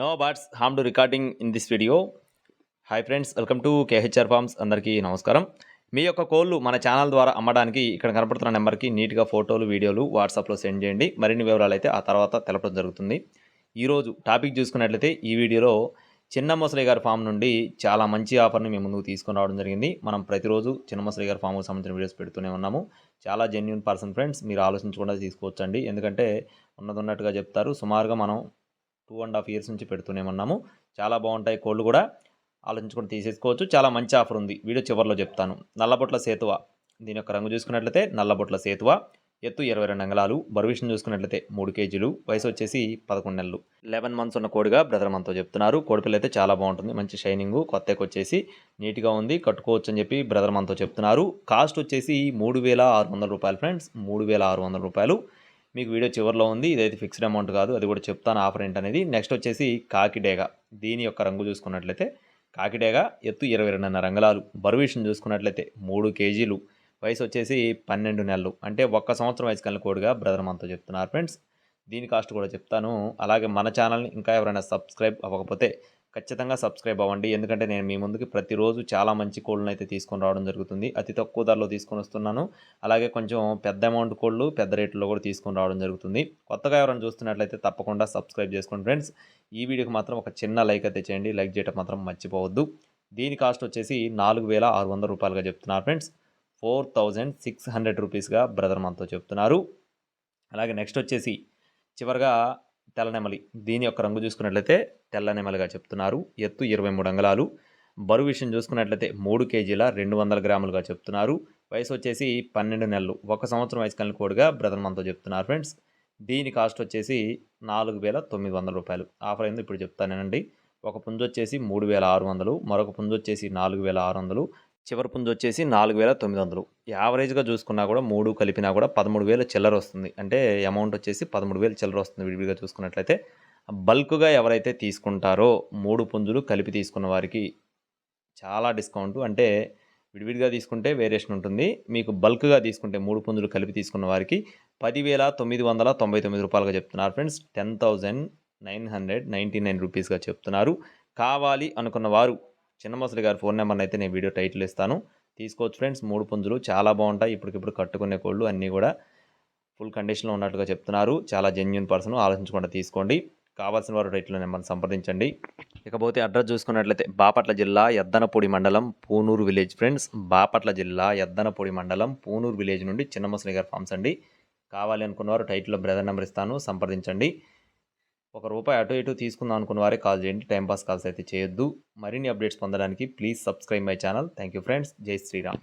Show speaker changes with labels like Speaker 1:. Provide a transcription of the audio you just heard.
Speaker 1: No birds harm to recording in this video hi friends welcome to KHR farms అందరికీ నమస్కారం. మీ యొక్క కోళ్ళు మన ఛానల్ ద్వారా అమ్మడానికి ఇక్కడ కనపడుతున్న నెంబర్కి నీట్గా ఫోటోలు వీడియోలు వాట్సాప్లో సెండ్ చేయండి. మరిన్ని వివరాలు అయితే ఆ తర్వాత తెలపడం జరుగుతుంది. ఈరోజు టాపిక్ చూసుకున్నట్లయితే ఈ వీడియోలో చిన్న ముసలి గారి ఫామ్ నుండి చాలా మంచి ఆఫర్ని మేము ముందుకు తీసుకుని రావడం జరిగింది. మనం ప్రతిరోజు చిన్న ముసలి గారి ఫామ్కి సంబంధించిన వీడియోస్ పెడుతూనే ఉన్నాము. చాలా జెన్యున్ పర్సన్ ఫ్రెండ్స్ మీరు ఆలోచించకుండా తీసుకోవచ్చండి. ఎందుకంటే ఉన్నది ఉన్నట్టుగా చెప్తారు. సుమారుగా మనం టూ అండ్ హాఫ్ ఇయర్స్ నుంచి పెడుతూనే ఉన్నాము. చాలా బాగుంటాయి కోళ్ళు కూడా. ఆలోచించుకొని తీసేసుకోవచ్చు. చాలా మంచి ఆఫర్ ఉంది. వీడియో చివరిలో చెప్తాను. నల్లబొట్ల సేతువ. దీని యొక్క రంగు చూసుకున్నట్లయితే నల్లబొట్ల సేతువ. ఎత్తు ఇరవై రెండు అంగళాలు. బరువిషన్ చూసుకున్నట్లయితే మూడు కేజీలు. వయసు వచ్చేసి పదకొండు నెలలు. లెవెన్ మంత్స్ ఉన్న కోడిగా బ్రదర్ మనతో చెప్తున్నారు. కోడిపిల్ల అయితే చాలా బాగుంటుంది. మంచి షైనింగ్. కొత్తకి వచ్చేసి నీట్గా ఉంది. కట్టుకోవచ్చు అని చెప్పి బ్రదర్ మనతో చెప్తున్నారు. కాస్ట్ వచ్చేసి మూడు వేల ఆరు వందల రూపాయలు ఫ్రెండ్స్. మూడు వేల ఆరు వందల రూపాయలు. మీకు వీడియో చివరిలో ఉంది ఇదైతే ఫిక్స్డ్ అమౌంట్ కాదు అది కూడా చెప్తాను ఆఫర్ ఏంటనేది. నెక్స్ట్ వచ్చేసి కాకిడేగ దీని యొక్క రంగు చూసుకున్నట్లయితే కాకిడేగ ఎత్తు ఇరవై రెండున్నర రంగులాలు. బరువిషన్ చూసుకున్నట్లయితే మూడు కేజీలు. వయసు వచ్చేసి పన్నెండు నెలలు. అంటే ఒక్క సంవత్సరం వయసు కలిగిన కోడిగా బ్రదర్ మనతో చెప్తున్నారు ఫ్రెండ్స్ దీని కాస్ట్ కూడా చెప్తాను. అలాగే మన ఛానల్ని ఇంకా ఎవరైనా సబ్స్క్రైబ్ అవ్వకపోతే ఖచ్చితంగా సబ్స్క్రైబ్ అవ్వండి. ఎందుకంటే నేను మీ ముందుకి ప్రతిరోజు చాలా మంచి కోళ్ళను అయితే తీసుకొని రావడం జరుగుతుంది. అతి తక్కువ ధరలో తీసుకొని వస్తున్నాను. అలాగే కొంచెం పెద్ద అమౌంట్ కోళ్ళు పెద్ద రేట్లో కూడా తీసుకొని రావడం జరుగుతుంది. కొత్తగా ఎవరైనా చూస్తున్నట్లయితే తప్పకుండా సబ్స్క్రైబ్ చేసుకోండి ఫ్రెండ్స్. ఈ వీడియోకి మాత్రం ఒక చిన్న లైక్ అయితే చేయండి. లైక్ చేయటం మాత్రం మర్చిపోవద్దు. దీని కాస్ట్ వచ్చేసి నాలుగు వేల ఆరు వందల రూపాయలుగా చెప్తున్నారు friends. Four thousand six hundred రూపీస్గా brother మనతో చెప్తున్నారు. అలాగే నెక్స్ట్ వచ్చేసి చివరిగా తెల్లనెమలి. దీని యొక్క రంగు చూసుకున్నట్లయితే తెల్లనెమలిగా చెప్తున్నారు. ఎత్తు ఇరవై మూడు అంగళాలు. బరువు విషయం చూసుకున్నట్లయితే మూడు కేజీల రెండు వందల గ్రాములుగా చెప్తున్నారు. వయసు వచ్చేసి పన్నెండు నెలలు. ఒక సంవత్సరం వయసు కలిగిన కోడిగా బ్రదర్ మనతో చెప్తున్నారు ఫ్రెండ్స్. దీని కాస్ట్ వచ్చేసి నాలుగు వేల తొమ్మిది వందల రూపాయలు. ఆఫర్ అయింది ఇప్పుడు చెప్తానేనండి? ఒక పుంజు వచ్చేసి మూడు వేల ఆరు వందలు. మరొక పుంజు వచ్చేసి నాలుగు వేల ఆరు వందలు. చివరి పుంజు వచ్చేసి నాలుగు వేల తొమ్మిది వందలు. యావరేజ్గా చూసుకున్నా కూడా మూడు కలిపినా కూడా పదమూడు వేల చిల్లర వస్తుంది. అంటే అమౌంట్ వచ్చేసి పదమూడు వేలు చిల్లర వస్తుంది విడివిడిగా చూసుకున్నట్లయితే. బల్క్గా ఎవరైతే తీసుకుంటారో మూడు పుంజులు కలిపి తీసుకున్న వారికి చాలా డిస్కౌంట్. అంటే విడివిడిగా తీసుకుంటే వేరియేషన్ ఉంటుంది. మీకు బల్క్గా తీసుకుంటే మూడు పుంజులు కలిపి తీసుకున్న వారికి పదివేల తొమ్మిది వందల తొంభై తొమ్మిది రూపాయలుగా చెప్తున్నారు friends. Ten thousand nine hundred ninety nine రూపీస్గా చెప్తున్నారు. కావాలి అనుకున్న వారు చిన్నమసలి గారి ఫోన్ నెంబర్ని అయితే నేను వీడియో టైటిల్ ఇస్తాను. తీసుకోవచ్చు ఫ్రెండ్స్. మూడు పుంజులు చాలా బాగుంటాయి. ఇప్పటికిప్పుడు కట్టుకునే కోళ్ళు అన్నీ కూడా ఫుల్ కండిషన్లో ఉన్నట్టుగా చెప్తున్నారు. చాలా జెన్యున్ పర్సన్ ఆలోచించకుండా తీసుకోండి. కావాల్సిన వారు రైతుల నెంబర్ని సంప్రదించండి. ఇకపోతే అడ్రస్ చూసుకున్నట్లయితే బాపట్ల జిల్లా ఎద్దనపూడి మండలం పూనూరు విలేజ్ ఫ్రెండ్స్. బాపట్ల జిల్లా ఎద్దనపూడి మండలం పూనూరు విలేజ్ నుండి చిన్నమసలి గారి ఫామ్స్ అండి. కావాలి అనుకున్నవారు టైటిల్లో బ్రదర్ నెంబర్ ఇస్తాను. సంప్రదించండి. ఒక రూపాయి అటు ఇటు తీసుకుందాం అనుకున్న వారే కాల్ చేయండి. టైంపాస్ కాల్స్ అయితే చేయొద్దు. మరిన్ని అప్డేట్స్ పొందడానికి please subscribe my channel thank you friends జై శ్రీరామ్